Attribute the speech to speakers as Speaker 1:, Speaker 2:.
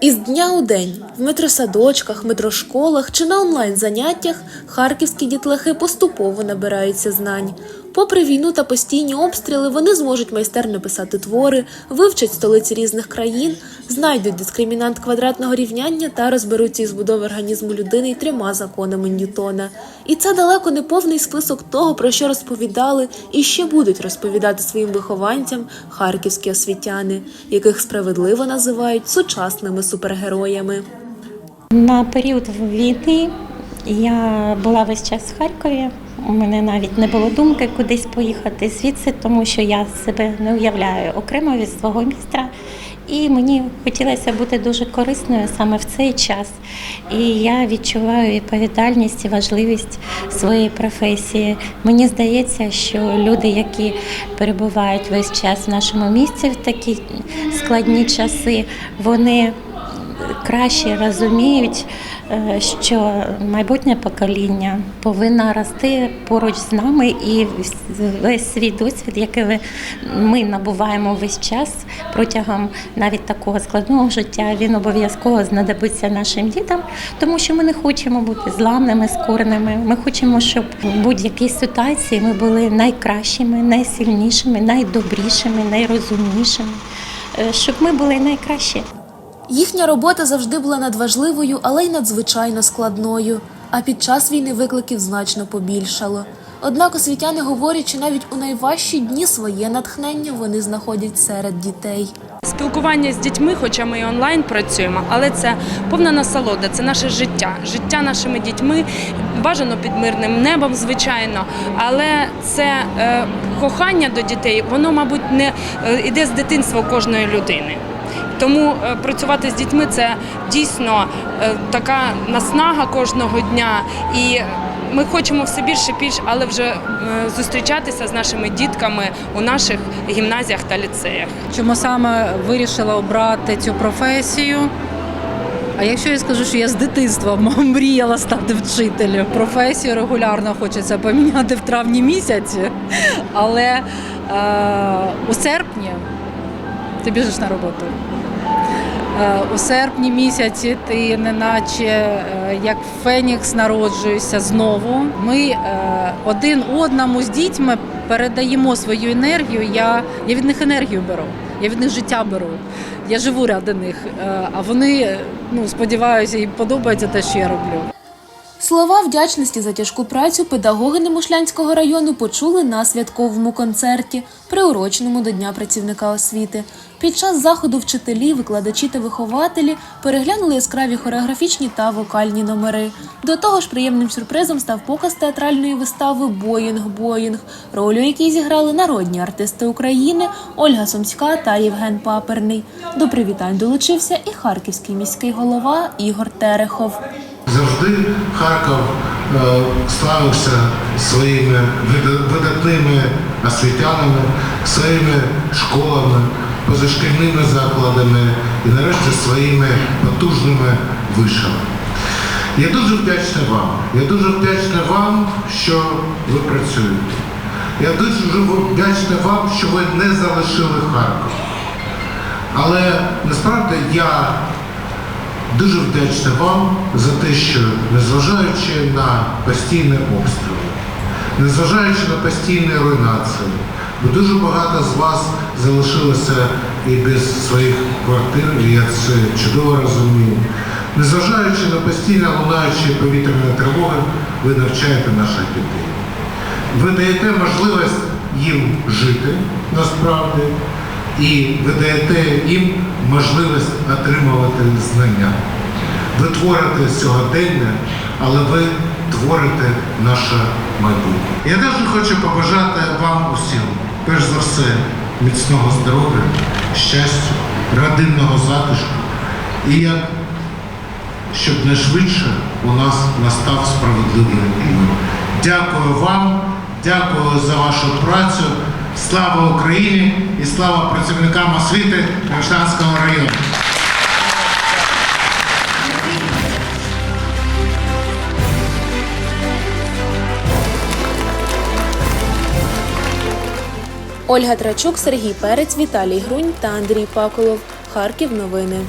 Speaker 1: Із дня у день в метросадочках, метрошколах чи на онлайн заняттях харківські дітлахи поступово набираються знань. Попри війну та постійні обстріли, вони зможуть майстерно писати твори, вивчать столиці різних країн, знайдуть дискримінант квадратного рівняння та розберуться із будови організму людини й трьома законами Ньютона. І це далеко не повний список того, про що розповідали і ще будуть розповідати своїм вихованцям харківські освітяни, яких справедливо називають сучасними супергероями.
Speaker 2: На період війни я була весь час в Харкові. У мене навіть не було думки кудись поїхати звідси, тому що я себе не уявляю окремо від свого міста. І мені хотілося бути дуже корисною саме в цей час. І я відчуваю відповідальність і важливість своєї професії. Мені здається, що люди, які перебувають весь час в нашому місті в такі складні часи, вони краще розуміють, е, що майбутнє покоління повинно рости поруч з нами, і весь свій досвід, який ми набуваємо весь час протягом навіть такого складного життя, він обов'язково знадобиться нашим дітям, тому що ми не хочемо бути зламними, скореними. Ми хочемо, щоб в будь-якій ситуації ми були найкращими, найсильнішими, найдобрішими, найрозумнішими, е, щоб ми були найкращі.
Speaker 1: Їхня робота завжди була надважливою, але й надзвичайно складною. А під час війни викликів значно побільшало. Однак освітяни говорять, що навіть у найважчі дні своє натхнення вони знаходять серед дітей.
Speaker 3: Спілкування з дітьми, хоча ми і онлайн працюємо, але це повна насолода, це наше життя, життя нашими дітьми, бажано під мирним небом, звичайно. Але це е, кохання до дітей, воно, мабуть, не е, іде з дитинства кожної людини. Тому е, працювати з дітьми це дійсно е, така наснага кожного дня. І ми хочемо все більше більше, але вже е, зустрічатися з нашими дітками у наших гімназіях та ліцеях.
Speaker 4: Чому саме вирішила обрати цю професію? А якщо я скажу, що я з дитинства мріяла стати вчителем, професію регулярно хочеться поміняти в травні місяці, але е, у серпні ти біжиш на роботу. Е, У серпні місяці ти неначе е, як Фенікс народжуєшся знову. Ми е, один одному з дітьми передаємо свою енергію. Я, я від них енергію беру, я від них життя беру. Я живу ради них. А вони, ну сподіваюся, їм подобається те, що я роблю.
Speaker 1: Слова вдячності за тяжку працю педагоги Немушлянського району почули на святковому концерті, приуроченому до Дня працівника освіти. Під час заходу вчителі, викладачі та вихователі переглянули яскраві хореографічні та вокальні номери. До того ж, приємним сюрпризом став показ театральної вистави Боїнг Боїнг, роль у якій зіграли народні артисти України Ольга Сумська та Євген Паперний. До привітань долучився і харківський міський голова Ігор Терехов.
Speaker 5: Завжди Харків е, славився своїми видатними освітянами, своїми школами, позашкільними закладами і нарешті своїми потужними вишами. Я дуже вдячний вам. Я дуже вдячний вам, що ви працюєте. Я дуже вдячний вам, що ви не залишили Харків. Але насправді я Дуже вдячний вам за те, що незважаючи на постійні обстріли, незважаючи на постійні руйнації, бо дуже багато з вас залишилося і без своїх квартир, і я це чудово розумію. Незважаючи на постійно лунаючі повітряні тривоги, ви навчаєте наших дітей. Ви даєте можливість їм жити насправді, і ви даєте їм можливість отримувати знання. Ви творите сьогодення, але ви творите наше майбутнє. Я дуже хочу побажати вам усім, перш за все, міцного здоров'я, щастя, родинного затишку і як щоб найшвидше у нас настав справедливий мир. Дякую вам, дякую за вашу працю. Слава Україні і слава працівникам освіти Гражданського району.
Speaker 1: Ольга Трачук, Сергій Перець, Віталій Грунь та Андрій Паколов. Харків новини.